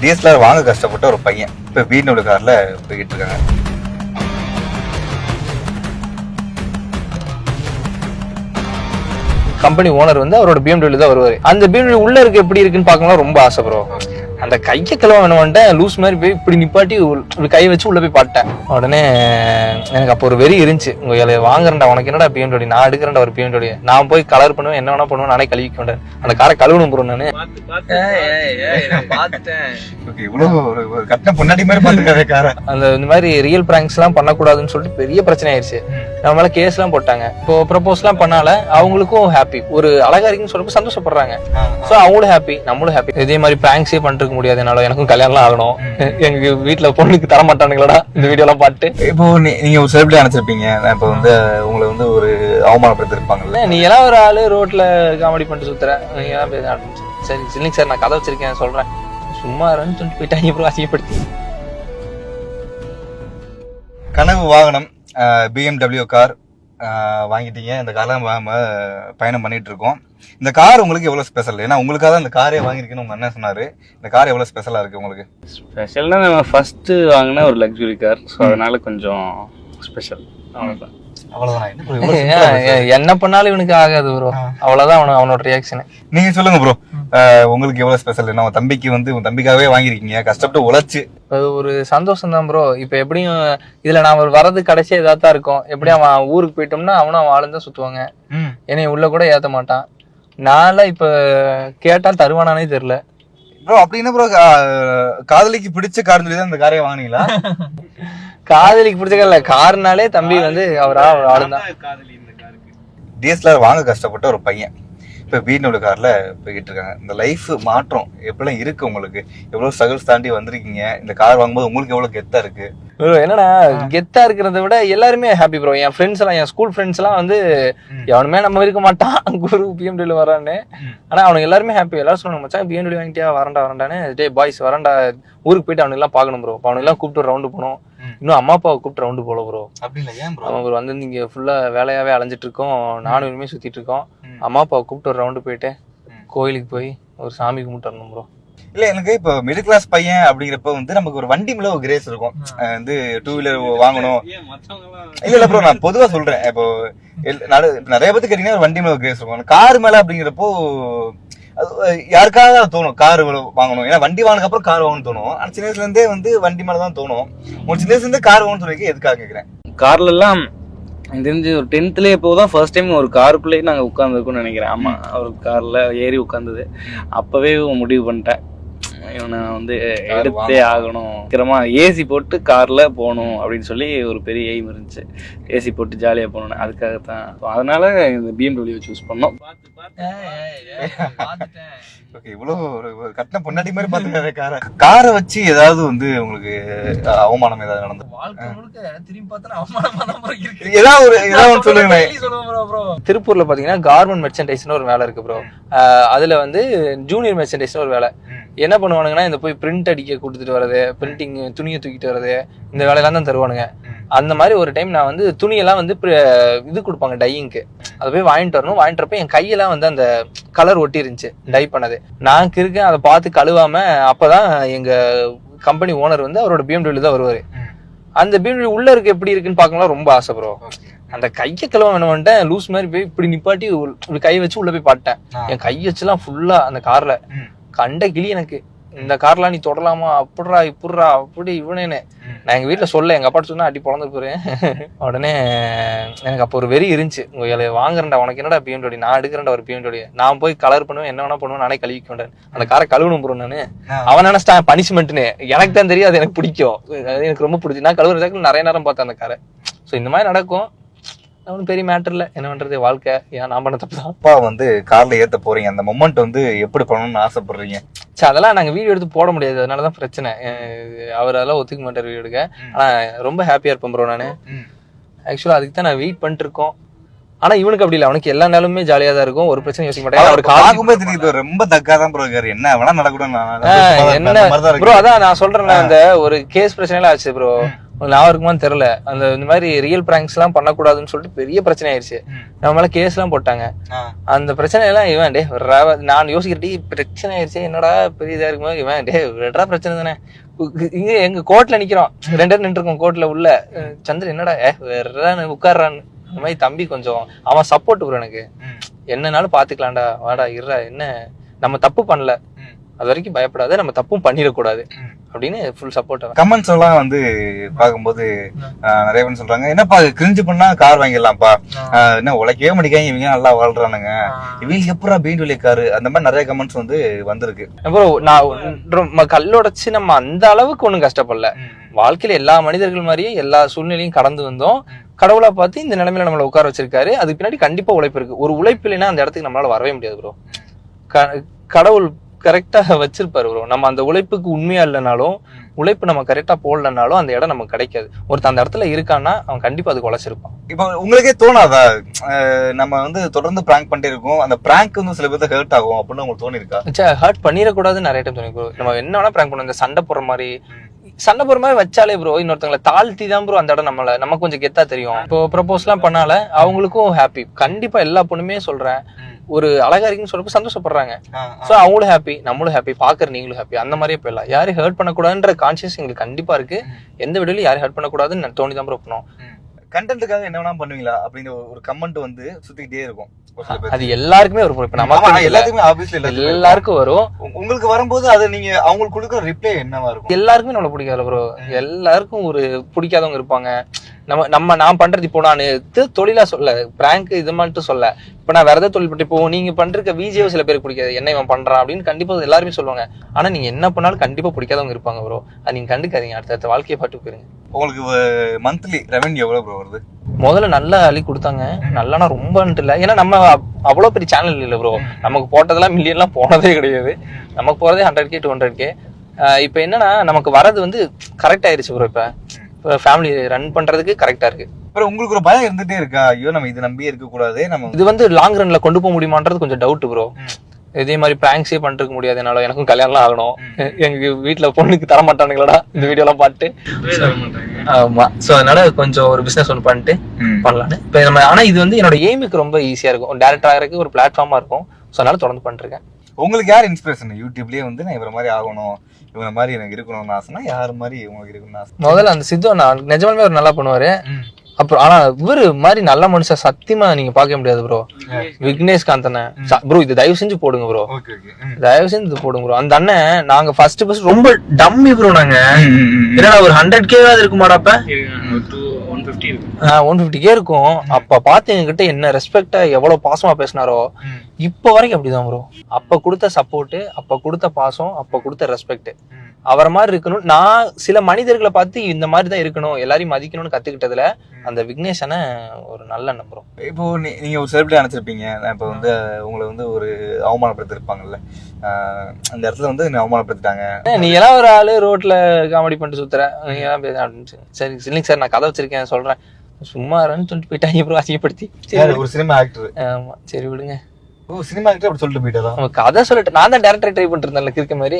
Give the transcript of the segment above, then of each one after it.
DSLR வாங்க கஷ்டப்பட்ட ஒரு பையன். இப்போ வீணோட கார்ல போய்கிட்டு இருக்காங்க. கம்பெனி ஓனர் வந்து அவரோட பிஎம்டபிள்யூ தான் வருவாரு. அந்த பிஎம்டபிள்யூ உள்ள இருக்கு எப்படி இருக்குன்னு பாக்கணும் ரொம்ப ஆசைப்படுவோம் அந்த கையை கழுவ வேணும்ட்டேன் லூஸ் மாதிரி போய் இப்படி நிப்பாட்டி ஒரு- இப்படி கை வச்சு உள்ள போய் பாட்டேன் உடனே எனக்கு அப்போ ஒரு வெறி இருந்துச்சு. உங்க இதை வாங்குறேன்டா உனக்கு என்னடா பிஎம்டபிள்யூ நான் எடுக்கிறேன்டா ஒரு பிஎம்டபிள்யூ நான் போய் கலர் பண்ணுவேன் என்ன வேணா பண்ணுவேன் நானே கழுவிக்க மாட்டேன் அந்த காரை கழுவணும் ப்ரோ நானு. ஓகே இவ்வளவு ஒரு ஒரு கட்டின பொன்னாடி மாதிரி பார்த்துக்காதே காரை. அந்த இந்த மாதிரி ரியல் பிராங்க்ஸ் எல்லாம் பண்ணக்கூடாதுன்னு சொல்லிட்டு பெரிய பிரச்சனை ஆயிருச்சு. நம்ம மேல கேஸ் எல்லாம் போட்டாங்க. இப்போ ப்ரப்போஸ் எல்லாம் பண்ணால அவங்களுக்கும் ஹாப்பி ஒரு அழகா இருக்குன்னு சொல்றப்ப சந்தோஷப்படுறாங்க. சோ அவங்களும் ஹாப்பி நம்மளும் ஹாப்பி இதே மாதிரி பிராங்க்ஸே பண்ணிருக்க முடியாது என்னால எனக்கும் கல்யாணம் ஆகணும். எங்க வீட்ல பொண்ணுக்கு தர மாட்டானுங்களா இந்த வீடியோ எல்லாம் பார்த்து இப்போ நீ- நீங்க ஒரு செலிபிரிட்டி அனுப்பிச்சிருப்பீங்க இப்போ வந்து உங்களை வந்து ஒரு அவமானப்படுத்திருப்பாங்கல்ல நீ எல்லாம் ஒரு ஆளு ரோட்ல காமெடி பண்ணிட்டு சுத்துற. நீங்க எல்லாம் ஆரம்பிச்சு. சரி இல்லைங்க சார் நான் கதை வச்சிருக்கேன் சொல்றேன். சும்மா இருன்னு சொல்லிட்டு போயிட்டாங்க அப்புறம் அசிங்கப்படுத்தி. கனவு வாகனம் பிஎம்டபிள்யூ கார் வாங்கிட்டீங்க. இந்த கார்லாம் பயணம் பண்ணிட்டு இருக்கோம் இந்த கார் உங்களுக்கு எவ்வளவு ஸ்பெஷல் ஏன்னா உங்களுக்காக தான் இந்த காரே வாங்கியிருக்குன்னு உங்க அண்ணன் சொன்னாரு. இந்த கார் எவ்வளவு ஸ்பெஷலா இருக்கு உங்களுக்கு? ஸ்பெஷல்னா நம்ம ஃபர்ஸ்ட் வாங்கின ஒரு லக்ஸுரி கார் ஸோ அதனால கொஞ்சம் ஸ்பெஷல் அவ்வளோதான் அவ்வளவுதான்? என்ன பண்ணாலும் இவனுக்கு ஆகாது ப்ரோ அவ்வளவுதான் அவன அவனோட ரியாக்ஷன் நீங்க சொல்லுங்க ப்ரோ உங்களுக்கு எவ்வளவு ஸ்பெஷல் என்ன தம்பிக்கு வந்து உங்க தம்பிக்காகவே வாங்கியிருக்கீங்க. கஷ்டப்பட்டு உழைச்சு. அது ஒரு சந்தோஷம் தான் ப்ரோ இப்ப எப்படியும் இதுல நாம வரது கடைசி இதா தான் இருக்கும். எப்படியும் அவன் ஊருக்கு போயிட்டோம்னா அவனும் அவன் ஆளும் தான் சுத்துவாங்க. என்னைய உள்ள கூட ஏத்த மாட்டான். நான்லாம் இப்ப கேட்டா தருவானானே தெரியல. ப்ரோ அப்படின்னா ப்ரோ காதலிக்கு பிடிச்ச கார்னு சொல்லி தான் இந்த காரையை வாங்குனீங்களா? காதலிக்கு பிடிச்சக்கல காருனாலே தம்பி வந்து அவரா அவர் ஆளு தான் டிஎஸ்எல்ஆர் வாங்க கஷ்டப்பட்ட ஒரு பையன். இப்போ வீணோட கார்ல போய்கிட்டு இருக்காங்க. இந்த லைஃப் மாற்றம் எப்படிலாம் இருக்கு உங்களுக்கு? எவ்வளவு ஸ்ட்ரகிள்ஸ் தாண்டி வந்திருக்கீங்க? இந்த கார் வாங்கும்போது உங்களுக்கு எவ்வளவு கெத்தா இருக்கு? என்னன்னா கெத்தா இருக்கிறத விட எல்லாருமே ஹாப்பி ப்ரோ என் ஃப்ரெண்ட்ஸ் எல்லாம் என் ஸ்கூல் ஃப்ரெண்ட்ஸ் எல்லாம் வந்து எவனுமே நம்ம இருக்க மாட்டான். குரு பிஎம்டபிள்யூ வரான்னு. ஆனா அவனுக்கு எல்லாருமே ஹாப்பி எல்லாரும் சொன்னாங்க மச்சான் பிஎம்டபிள்யூ வாங்கிட்டியா? வரண்டா வரண்டான்னு டே பாய்ஸ் வரண்டா ஊருக்கு போயிட்டு அவனுக்கு எல்லாம் பார்க்கணும் ப்ரோ அவனுக்கு எல்லாம் கூப்பிட்டு ரவுண்டு போனோம். இன்னும் அம்மா அப்பாவை கூப்பிட்டு ரவுண்டு போல ப்ரோ அப்படி இல்லை ஏன் ப்ரோ அவங்க வந்து இங்க ஃபுல்லா வேலையாவே அலைஞ்சிட்டு இருக்கோம் நானும் இனிமே சுத்திட்டு இருக்கோம். அம்மா அப்பாவை கூப்பிட்டு ஒரு ரவுண்டு போயிட்டு கோயிலுக்கு போய் ஒரு சாமி கும்பிட்டு வரணும் ப்ரோ இல்ல எனக்கு இப்போ மிடில் கிளாஸ் பையன் அப்படிங்கிறப்ப வந்து நமக்கு ஒரு வண்டி மேல ஒரு கிரேஸ் இருக்கும். வந்து டூ வீலர் வாங்கணும் இல்ல இல்ல ப்ரோ நான் பொதுவா சொல்றேன். இப்போ நிறைய பேருக்கு கேட்டீங்கன்னா ஒரு வண்டி மேல ஒரு கிரேஸ் இருக்கும். கார் மேல அப்படிங்கிறப்போ யாருக்காக அது தோணும்? கார் வாங்கணும். ஏன்னா வண்டி வாங்கினதுக்கு அப்புறம் கார் வாங்கணும்னு தோணும். ஆனா சின்ன வயசுல இருந்தே வந்து வண்டி மேல தான் தோணும். உங்களுக்கு சின்ன வயசுல இருந்தே கார் வாங்கணும்னு சொல்லி எதுக்காக கேக்குறேன்? கார்ல எல்லாம் எனக்கு தெரிஞ்சு ஒரு டென்த்லேயே இப்போ தான் ஃபர்ஸ்ட் டைம் ஒரு காருக்குள்ளேயே நாங்கள் உட்காந்துருக்கோம்னு நினைக்கிறேன். ஆமாம் ஒரு காரில் ஏறி உட்காந்தது அப்போவே முடிவு பண்ணிட்டேன். இவனை வந்து எடுத்தே ஆகணும். சீக்கிரமா ஏசி போட்டு கார்ல போகணும் அப்படின்னு சொல்லி ஒரு பெரிய எய்ம் இருந்துச்சு. ஏசி போட்டு ஜாலியாக போகணும் அதுக்காக தான் அதனால இந்த பிஎம்டபிள்யூ சூஸ் பண்ணோம். ஓகே இவ்வளவு ஒரு கட்டின பொன்னாடி மாதிரி பாத்துக்காத காரை. காரை வச்சு ஏதாவது வந்து உங்களுக்கு அவமானம் ஏதாவது நடந்து வாழ்க்கை முழுக்க திரும்பி பார்த்தா அவமானமா தான் bro இருக்கு. ஏதாவது ஒரு ஏதாவது ஒன்று சொல்லுங்களேன். திருப்பூர்ல பாத்தீங்கன்னா கார்மெண்ட் மெர்ச்சன்டைஸ்னு ஒரு வேலை இருக்கு ப்ரோ அதுல வந்து ஜூனியர் மெர்ச்சன்டைஸ்னு ஒரு வேலை. என்ன பண்ணுவானுங்கன்னா இந்த போய் பிரிண்ட் அடிக்க கொடுத்துட்டு வர்றது பிரிண்டிங் துணியை தூக்கிட்டு வர்றது இந்த வேலையெல்லாம் தான் தருவானுங்க. அந்த மாதிரி ஒரு டைம் நான் வந்து துணியெல்லாம் வந்து இது கொடுப்பாங்க டையிங்க்கு அதை போய் வாங்கிட்டு வரணும். வாங்கிட்டு வரப்ப என் கையெல்லாம் வந்து அந்த கலர் ஒட்டி இருந்துச்சு டை பண்ணது. நான் இருக்கேன் அதை பார்த்து கழுவாம அப்பதான் எங்க கம்பெனி ஓனர் வந்து அவரோட பிஎம்டபிள்யூ தான் வருவாரு. அந்த பிஎம்டபிள்யூ உள்ள இருக்கு எப்படி இருக்குன்னு பார்க்கலாம் ரொம்ப ஆசை ப்ரோ அந்த கையை கழுவ வேணும்ட்டேன் லூஸ் மாதிரி போய் இப்படி நிப்பாட்டி கை வச்சு உள்ள போய் பாட்டேன். என் கை வச்சுலாம் ஃபுல்லா அந்த கார்ல. கண்ட கிளி எனக்கு. இந்த கார்லாம் நீ தொடலாமா? அப்படிடா இப்படிடா அப்படி இவனேன்னு நான் எங்க வீட்டுல சொல்ல எங்க அப்பாட்ட சொன்னா அடி பொழந்து போறேன் உடனே எனக்கு அப்போ ஒரு வெறி இருந்துச்சு. உங்க இதை வாங்குறேன்டா உனக்கு என்னடா பிஎம்டபிள்யூ நான் எடுக்கிறேன்டா ஒரு பிஎம்டபிள்யூ நான் போய் கலர் பண்ணுவேன் என்ன வேணா பண்ணுவேன் நானே கழுவிக்க மாட்டேன் அந்த காரை கழுவணும் ப்ரோ நானு. அவன் நினைச்சிட்டான் பனிஷ்மெண்ட்னு எனக்கு தான் தெரியும் அது எனக்கு பிடிக்கும். அது எனக்கு ரொம்ப பிடிச்சி நான் கழுவுறதுக்கு நிறைய நேரம் பார்த்தேன் அந்த காரை. ஸோ இந்த மாதிரி நடக்கும். ஒண்ணும் பெரிய மேட்டர் இல்லை. என்ன பண்றது வாழ்க்கை. ஏன் நான் பண்ண தப்பு தான். அப்பா வந்து கார்ல ஏத்த போறீங்க. அந்த மொமெண்ட் வந்து எப்படி பண்ணணும்னு ஆசைப்படுறீங்க? சரி அதெல்லாம் நாங்க வீடியோ எடுத்து போட முடியாது. அதனால தான் பிரச்சனை. அவர் அதெல்லாம் ஒத்துக்க மாட்டார் வீடியோ எடுக்க. ஆனா ரொம்ப ஹாப்பியா இருப்பேன் ப்ரோ நானு. ஆக்சுவலா அதுக்கு தான் நான் வெயிட் பண்ணிட்டு இருக்கோம் ஆனா இவனுக்கு அப்படி இல்லை. அவனுக்கு எல்லா நாளுமே ஜாலியா தான் இருக்கும். ஒரு பிரச்சனை யோசிக்க மாட்டேன். அவர் பார்க்கும்போது தெரியுது ரொம்ப தக்காதான் ப்ரோ இருக்காரு. என்ன வேணா ஆஹ் என்ன? ப்ரோ அதான் நான் சொல்றேன் அந்த ஒரு கேஸ் பிரச்சனை எல்லாம் ஆச்சு ப்ரோ ஞாபகம் இருக்குமான்னு தெரியல. அந்த இந்த மாதிரி ரியல் பிராங்க்ஸ் எல்லாம் பண்ணக்கூடாதுன்னு சொல்லிட்டு பெரிய பிரச்சனை ஆயிருச்சு நம்ம மேல கேஸ் எல்லாம் போட்டாங்க. அந்த பிரச்சனை எல்லாம் இவன் டே நான் யோசிக்கிறடி பிரச்சனை ஆயிருச்சு என்னடா பெரிய இதா இருக்கும்போது இவன் டே விடுறா பிரச்சனை தானே. இங்க எங்க கோர்ட்ல நிக்கிறோம். ரெண்டு பேரும் நின்று இருக்கோம் கோர்ட்ல உள்ள. சந்திரன் என்னடா ஏ வெறான்னு உட்கார்றான்னு. இந்த மாதிரி தம்பி கொஞ்சம் அவன் சப்போர்ட் ப்ரோ எனக்கு. என்னனாலும் பாத்துக்கலாம்டா வாடா இருடா என்ன? நம்ம தப்பு பண்ணல. அது வரைக்கும் பயப்படாத நம்ம தப்பும் பண்ணிடக்கூடாது. அப்படின்னு ஃபுல் சப்போர்ட் கமெண்ட்ஸ் எல்லாம் வந்து பார்க்கும்போது ஆஹ், நிறைய பேர் சொல்றாங்க என்னப்பா கிரிஞ்சு பண்ணா கார் வாங்கிடலாம்ப்பா. என்ன உழைக்கவே மாட்டேங்காங்க இவங்க நல்லா வாழ்றானுங்க. இவங்களுக்கு எப்படா பெயிண்ட் வெளியே காரு அந்த மாதிரி நிறைய கமெண்ட்ஸ் வந்து வந்திருக்கு. அப்புறம் நான் கல்லோடச்சு நம்ம அந்த அளவுக்கு ஒண்ணும் கஷ்டப்படல. வாழ்க்கையில எல்லா மனிதர்கள் மாதிரியும் எல்லா சூழ்நிலையும் கடந்து வந்தோம். கடவுளா பார்த்து இந்த நிலைமையில நம்மள உட்கார வச்சிருக்காரு. அதுக்கு பின்னாடி கண்டிப்பா உழைப்பு இருக்கு. ஒரு உழைப்பு இல்லைன்னா அந்த இடத்துக்கு நம்மளால வரவே முடியாது ப்ரோ கடவுள் கரெக்டா வச்சிருப்பாரு ப்ரோ நம்ம அந்த உழைப்புக்கு உண்மையா இல்லைனாலும் உழைப்பு நம்ம கரெக்டா போடலனாலும் அந்த இடம் நமக்கு கிடைக்காது. ஒருத்தன் அந்த இடத்துல இருக்கான்னா அவன் கண்டிப்பா அதுக்கு உழைச்சிருப்பான் இப்போ உங்களுக்கே தோணாதா? நம்ம வந்து தொடர்ந்து பிராங்க் பண்ணிட்டே இருக்கோம். அந்த பிராங்க் வந்து சில பேருக்கு ஹர்ட் ஆகும் அப்படின்னு உங்களுக்கு தோணி இருக்கா ஹர்ட் பண்ணிடக்கூடாதுன்னு நிறைய டைம் தோணி நம்ம என்ன வேணா பிராங்க் பண்ணுவோம். இந்த சண்டை போடுற மாதிரி சண்டை போற மாதிரி வச்சாலே ப்ரோ இன்னொருத்தங்களை தாழ்த்தி தான் ப்ரோ அந்த இடம் நம்மள நம்ம கொஞ்சம் கெத்தா தெரியும். இப்போ ப்ரப்போஸ்லாம் பண்ணால அவங்களுக்கும் ஹாப்பி கண்டிப்பா எல்லா பொண்ணுமே சொல்றேன். ஒரு அழகா இருக்குன்னு சொல்றப்ப சந்தோஷப்படுறாங்க. சோ அவங்களும் ஹாப்பி நம்மளும் ஹாப்பி பாக்குற நீங்களும் ஹாப்பி அந்த மாதிரியே போயிடலாம். யாரையும் ஹர்ட் பண்ணக்கூடாதுன்ற கான்சியஸ் எங்களுக்கு கண்டிப்பா இருக்கு. எந்த வீடியோலயும் யாரையும் ஹர்ட் பண்ணக்கூடாதுன்னு தோணி தான் ப்ரோ பண்ணுவோம் கண்டென்ட்டுக்காக என்ன வேணா பண்ணுவீங்களா? அப்படிங்கிற ஒரு- கமெண்ட் வந்து சுத்திக்கிட்டே இருக்கும். அது எல்லாருக்குமே ஒரு இப்ப நமக்கு இல்ல. எல்லாத்துக்குமே ஆபீஸ்ல. எல்லாருக்கும் வரும். உங்க- உங்களுக்கு வரும்போது அது நீங்க அவங்களுக்கு கொடுக்குற ரிப்ளை என்னவா இருக்கும்? எல்லாருக்குமே நம்மள பிடிக்காது ப்ரோ எல்லாருக்கும் ஒரு பிடிக்காதவங்க இருப்பாங்க. நம்ம நம்ம நான் பண்றது இப்போ நான் தொழிலா சொல்ல பிராங்க் இது மட்டும் சொல்ல. இப்போ நான் வேற ஏதாவது தொழில் பண்றேன். இப்போ நீங்க பண்ற வீடியோ சில பேருக்கு பிடிக்காது. என்ன இவன் பண்றான் அப்படின்னு கண்டிப்பா எல்லாருமே சொல்லுவாங்க. ஆனா நீங்க என்ன பண்ணாலும் கண்டிப்பா பிடிக்காதவங்க இருப்பாங்க ப்ரோ அது நீங்க கண்டுக்காதீங்க. அடுத்த வாழ்க்கையை பாட்டு போயிருங்க. உங்களுக்கு மந்த்லி ரெவென்யூ எவ்வளவு ப்ரோ வருது? முதல்ல நல்லா அள்ளி கொடுத்தாங்க. நல்லானா ரொம்ப இல்ல. ஏன்னா நம்ம அவ்- அவ்வளவு பெரிய சேனல் இல்ல ப்ரோ நமக்கு போட்டதெல்லாம் மில்லியன்லாம் போனதே கிடையாது. நமக்கு போறதே hundred K to hundred K இப்போ என்னன்னா நமக்கு வரது வந்து கரெக்ட் ஆயிருச்சு ப்ரோ இப்போ. ஃபேமிலி ரன் பண்றதுக்கு கரெக்டா இருக்கு. அப்புறம் உங்களுக்கு ஒரு பயம் இருந்துட்டே இருக்கா? ஐயோ நம்ம இது நம்பியே இருக்க கூடாது. நம்ம இது வந்து லாங் ரன்ல கொண்டு போக முடியுமான்றது கொஞ்சம் டவுட் ப்ரோ இதே மாதிரி பிராங்க்ஸே பண்ணிருக்க முடியாது. என்னால எனக்கும் கல்யாணம்லாம் ஆகணும். எங்க வீட்ல பொண்ணுக்கு தர மாட்டானுங்களடா. இந்த வீடியோ எல்லாம் பார்த்து ஆமா. சோ அதனால கொஞ்சம் ஒரு பிசினஸ் ஒன்று பண்ணிட்டு. பண்ணலான்னு. இப்போ நம்ம ஆனா இது வந்து என்னோட எய்முக்கு ரொம்ப ஈஸியா இருக்கும். டேரக்டர் ஆகிறதுக்கு ஒரு பிளாட்ஃபார்மா இருக்கும். ஸோ அதனால தொடர்ந்து பண்ணிருக்கேன் உங்களுக்கு யார் இன்ஸ்பிரேஷன் யூடியூப்லயே வந்து நான் இவர மாதிரி ஆகணும் இவங்க மாதிரி எனக்கு இருக்கணும்னு ஆசைனா யார் மாதிரி உங்களுக்கு இருக்கணும்னு ஆசை? முதல்ல அந்த சித்து நான் நிஜமாலுமே அவர் நல்லா பண்ணுவாரு. அப்புறம் ஆனா இவரு மாதிரி நல்ல மனுஷன் சத்தியமா நீங்க பார்க்க முடியாது ப்ரோ விக்னேஷ் காந்தன ப்ரோ இது தயவு செஞ்சு போடுங்க ப்ரோ தயவு செஞ்சு இது போடுங்க ப்ரோ அந்த அண்ணன் நாங்க ஃபர்ஸ்ட் ஃபர்ஸ்ட் ரொம்ப டம்மி ப்ரோ நாங்க. என்னடா ஒரு ஹண்ட்ரட் கேவாது இருக்குமாடாப்ப ஒன் ஃபிஃப்டி இருக்கு ஒன் ஃபிஃப்டி கே இருக்கும். அப்ப பார்த்து எங்ககிட்ட என்ன ரெஸ்பெக்டா எவ்வளவு பாசமா பேசினாரோ இப்போ வரைக்கும் அப்படிதான் ப்ரோ அப்ப கொடுத்த சப்போர்ட் அப்ப கொடுத்த பாசம் அப்ப கொடுத்த ரெஸ்பெக்ட் அவரை மாதிரி இருக்கணும். நான் சில மனிதர்களை பார்த்து இந்த மாதிரி தான் இருக்கணும் எல்லாரையும் மதிக்கணும்னு கத்துக்கிட்டதுல அந்த விக்னேஷனை ஒரு நல்ல நம்புறோம். இப்போ நீங்க ஒரு செலிபிரிட்டி நினைச்சிருப்பீங்க நான் இப்போ வந்து உங்களை வந்து ஒரு அவமானப்படுத்திருப்பாங்கல்ல அந்த இடத்துல வந்து என்னை அவமானப்படுத்திட்டாங்க. நீ எல்லாம் ஒரு ஆளு ரோட்ல காமெடி பண்ணிட்டு சுத்துற. நீ எல்லாம் சரி இல்லைங்க சார் நான் கதை வச்சிருக்கேன் சொல்றேன். சும்மா இருன்னு சொல்லிட்டு போயிட்டாங்க. ப்ரோ அசிங்கப்படுத்தி? ஒரு சினிமா ஆக்டர் ஆமா சரி விடுங்க. ஓ சினிமா ஆக்டர் அப்படி சொல்லிட்டு போயிட்டதா நம்ம கதை சொல்லிட்டு நான் தான் டேரக்டர் ட்ரை பண்ணிட்டு இருந்தேன்ல இருக்க மாதிரி.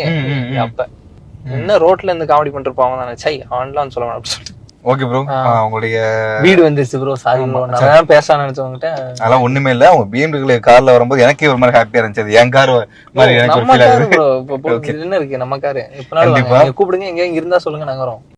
அப்ப. என்ன ரோட்ல இருந்து காமெடி பண்ணிருப்பாங்க நான் சை ஆன்லாம் சொல்ல வேணாம் அப்படி சொல்லிட்டு ஓகே ப்ரோ உங்களுடைய வீடு வந்துருச்சு ப்ரோ சாரி ப்ரோ நான் பேச நினைச்சவங்கிட்ட அதெல்லாம் ஒண்ணுமே இல்ல. அவங்க பிஎம்டபிள்யூ கார்ல வரும்போது எனக்கே ஒரு மாதிரி ஹாப்பியா இருந்துச்சு. என் கார் மாதிரி எனக்கு ஒரு நம்ம ஃபீல் காரு ஆகுது ப்ரோ இப்போ என்ன இருக்கு? நம்ம காரு எப்பனாலும் கூப்பிடுங்க. எங்க இருந்தா சொல்லுங்க நாங்க வரோம்.